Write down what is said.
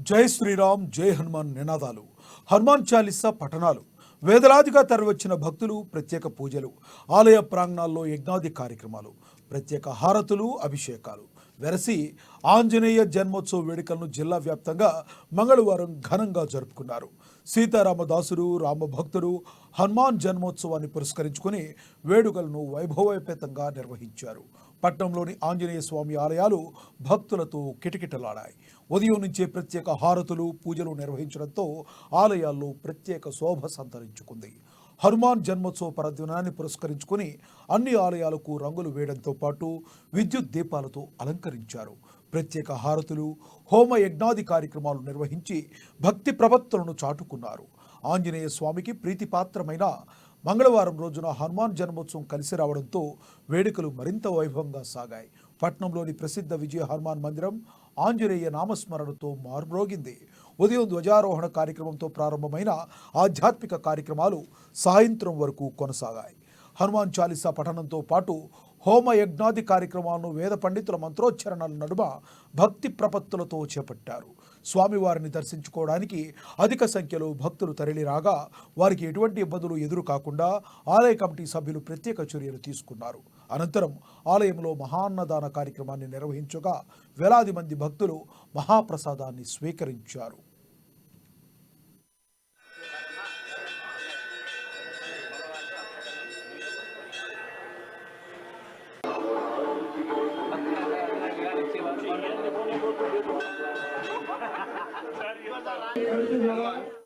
జై శ్రీరామ్ జై హనుమాన్ నినాదాలు. హనుమాన్ చాలీసా పఠనాలు. వేదలాదిగా తరలివచ్చిన భక్తులు ప్రత్యేక పూజలు. ఆలయ ప్రాంగణాల్లో యజ్ఞాది కార్యక్రమాలు. ప్రత్యేక హారతులు అభిషేకాలు. వెరసి ఆంజనేయ జన్మోత్సవ వేడుకలను జిల్లా వ్యాప్తంగా మంగళవారం ఘనంగా జరుపుకున్నారు. సీతారామదాసుడు రామభక్తుడు హనుమాన్ జన్మోత్సవాన్ని పురస్కరించుకుని వేడుకలను వైభవోపేతంగా నిర్వహించారు. పట్నంలోని ఆంజనేయ స్వామి ఆలయాలు భక్తులతో కిటకిటలాడాయి. ఉదయం నుంచే ప్రత్యేక హారతులు పూజలు నిర్వహించడంతో ఆలయాల్లో ప్రత్యేక శోభ సంతరించుకుంది. హనుమాన్ జన్మోత్సవ పరదినాన్ని పురస్కరించుకుని అన్ని ఆలయాలకు రంగులు వేయడంతో పాటు విద్యుత్ దీపాలతో అలంకరించారు. ప్రత్యేక హారతులు హోమ యజ్ఞాది కార్యక్రమాలు నిర్వహించి భక్తి ప్రవక్తలను చాటుకున్నారు. ఆంజనేయ స్వామికి ప్రీతిపాత్రమైన మంగళవారం రోజున హనుమాన్ జన్మోత్సవం కలిసి రావడంతో వేడుకలు మరింత వైభవంగా సాగాయి. పట్నంలోని ప్రసిద్ధ విజయ హనుమాన్ మందిరం ఆంజనేయ నామస్మరణతో మారుమ్రోగింది. ఉదయం ధ్వజారోహణ కార్యక్రమంతో ప్రారంభమైన ఆధ్యాత్మిక కార్యక్రమాలు సాయంత్రం వరకు కొనసాగాయి. హనుమాన్ చాలీసా పఠనంతో పాటు హోమ యజ్ఞాది కార్యక్రమాలను వేద పండితుల మంత్రోచ్చరణల నడుమ భక్తి ప్రపత్తులతో చేపట్టారు. స్వామివారిని దర్శించుకోవడానికి అధిక సంఖ్యలో భక్తులు తరలిరాగా వారికి ఎటువంటి ఇబ్బందులు ఎదురు కాకుండా ఆలయ కమిటీ సభ్యులు ప్రత్యేక చర్యలు తీసుకున్నారు. అనంతరం ఆలయంలో మహాన్నదాన కార్యక్రమాన్ని నిర్వహించగా వేలాది మంది భక్తులు మహాప్రసాదాన్ని స్వీకరించారు. ভালো